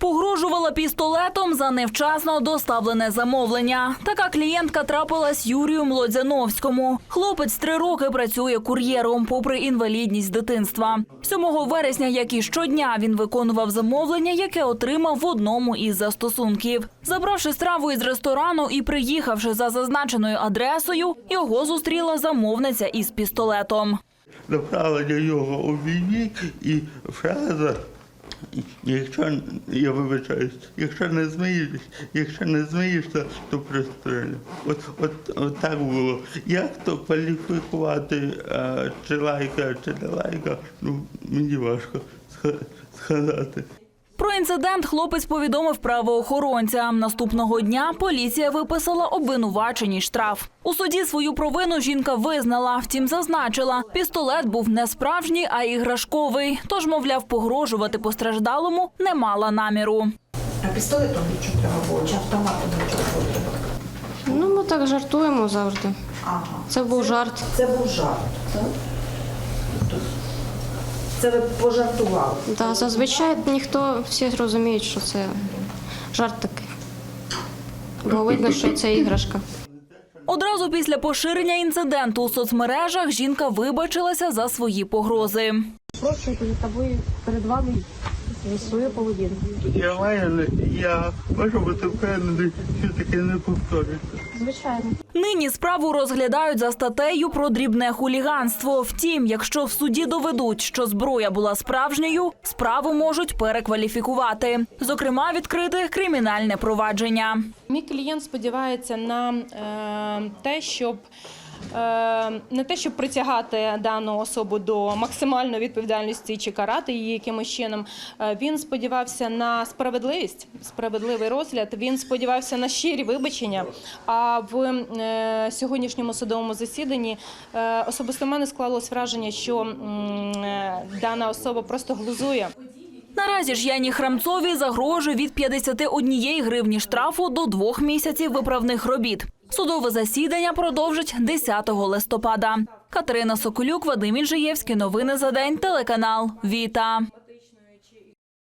Погрожувала пістолетом за невчасно доставлене замовлення. Така клієнтка трапилась Юрію Млодзяновському. Хлопець три роки працює кур'єром, попри інвалідність дитинства. 7 вересня, як і щодня, він виконував замовлення, яке отримав в одному із застосунків. Забравши страву із ресторану і приїхавши за зазначеною адресою, його зустріла замовниця із пістолетом. направлення його у війні і фраза. Якщо я вибачаюсь, якщо не змієш, якщо не змієшся, то пристрелю. От, от, от так було. Як то кваліфікувати, а, чи лайка, чи не лайка, ну мені важко сказати. Про інцидент хлопець повідомив правоохоронцям. Наступного дня поліція виписала обвинуваченій штраф. У суді свою провину жінка визнала, втім зазначила, пістолет був не справжній, а іграшковий. Тож, мовляв, погрожувати постраждалому не мала наміру. А пістолетом нічого треба було, чи автоматом нічого було треба? Ну, ми так жартуємо завжди. Ага. Це був жарт. Це був жарт, так? Це ви пожартували. Да, зазвичай ніхто всі розуміють, що це жарт такий. Бо видно, що це іграшка. Одразу після поширення інциденту у соцмережах жінка вибачилася за свої погрози. Прошу перед тобою, перед вами свою поведінку. Я маю, я можу бути впевнений, що таке не повториться. Звичайно. Нині справу розглядають за статтею про дрібне хуліганство. Втім, якщо в суді доведуть, що зброя була справжньою, справу можуть перекваліфікувати, зокрема відкрити кримінальне провадження. Мій клієнт сподівається на е, те, щоб не те, щоб притягати дану особу до максимальної відповідальності чи карати її якимось чином. Е, він сподівався на справедливість, справедливий розгляд. Він сподівався на щирі вибачення. А в е, сьогоднішньому судовому засіданні е, особисто в мене склалось враження, що е, дана особа просто глузує. Наразі ж Яні Храмцовій загрожує від 51 гривні штрафу до двох місяців виправних робіт. Судове засідання продовжить 10 листопада. Катерина Соколюк, Вадим Інжиєвський. Новини за день. Телеканал Віта.